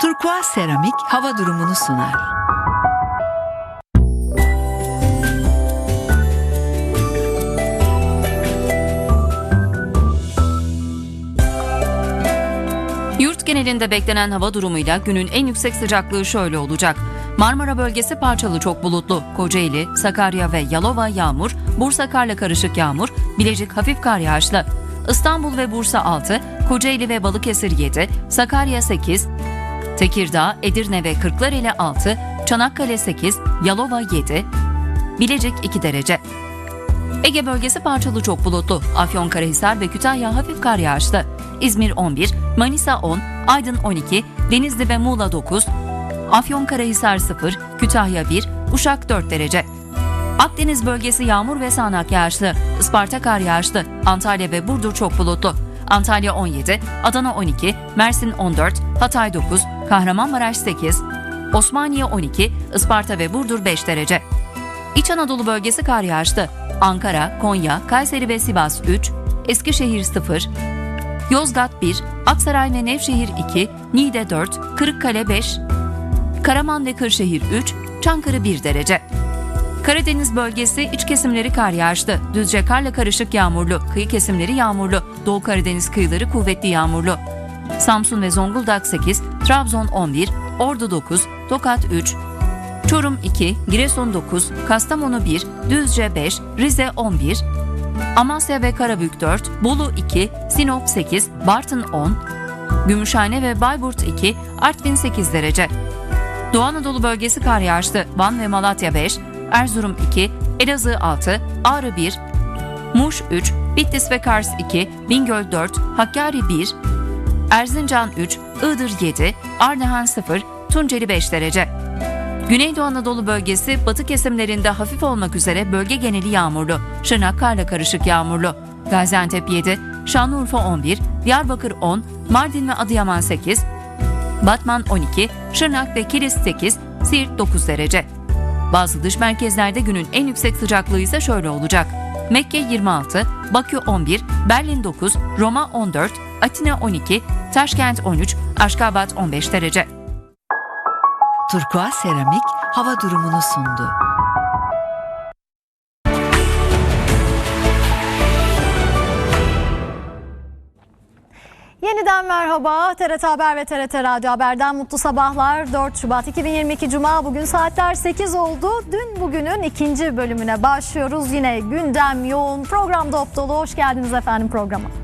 Turkuaz Seramik hava durumunu sunar. Yurt genelinde beklenen hava durumuyla günün en yüksek sıcaklığı şöyle olacak. Marmara bölgesi parçalı çok bulutlu. Kocaeli, Sakarya ve Yalova yağmur, Bursa karla karışık yağmur, Bilecik hafif kar yağışlı. İstanbul ve Bursa 6, Kocaeli ve Balıkesir 7, Sakarya 8, Tekirdağ, Edirne ve Kırklareli 6, Çanakkale 8, Yalova 7, Bilecik 2 derece. Ege bölgesi parçalı çok bulutlu. Afyonkarahisar ve Kütahya hafif kar yağışlı. İzmir 11, Manisa 10, Aydın 12, Denizli ve Muğla 9, Afyonkarahisar 0, Kütahya 1, Uşak 4 derece. Akdeniz bölgesi yağmur ve sağanak yağışlı. Isparta kar yağışlı. Antalya ve Burdur çok bulutlu. Antalya 17, Adana 12, Mersin 14, Hatay 9, Kahramanmaraş 8, Osmaniye 12, Isparta ve Burdur 5 derece. İç Anadolu bölgesi kar yağışlı. Ankara, Konya, Kayseri ve Sivas 3, Eskişehir 0, Yozgat 1, Aksaray ve Nevşehir 2, Niğde 4, Kırıkkale 5, Karaman ve Kırşehir 3, Çankırı 1 derece. Karadeniz bölgesi iç kesimleri kar yağışlı. Düzce karla karışık yağmurlu, kıyı kesimleri yağmurlu, Doğu Karadeniz kıyıları kuvvetli yağmurlu. Samsun ve Zonguldak 8, Trabzon 11, Ordu 9, Tokat 3, Çorum 2, Giresun 9, Kastamonu 1, Düzce 5, Rize 11, Amasya ve Karabük 4, Bolu 2, Sinop 8, Bartın 10, Gümüşhane ve Bayburt 2, Artvin 8 derece. Doğu Anadolu bölgesi kar yağışlı. Van ve Malatya 5, Erzurum 2, Elazığ 6, Ağrı 1, Muş 3, Bitlis ve Kars 2, Bingöl 4, Hakkari 1, Erzincan 3, Iğdır 7, Ardahan 0, Tunceli 5 derece. Güneydoğu Anadolu bölgesi batı kesimlerinde hafif olmak üzere bölge geneli yağmurlu. Şırnak karla karışık yağmurlu. Gaziantep 7, Şanlıurfa 11, Diyarbakır 10, Mardin ve Adıyaman 8, Batman 12, Şırnak ve Kilis 8, Siirt 9 derece. Bazı dış merkezlerde günün en yüksek sıcaklığı ise şöyle olacak. Mekke 26, Bakü 11, Berlin 9, Roma 14, Atina 12, Taşkent 13, Aşkabat 15 derece. Turkuaz Seramik hava durumunu sundu. Yeniden merhaba. TRT Haber ve TRT Radyo Haber'den mutlu sabahlar. 4 Şubat 2022 Cuma bugün saatler 8 oldu. Dün bugünün ikinci bölümüne başlıyoruz. Yine gündem yoğun, program dop dolu. Hoş geldiniz efendim programa.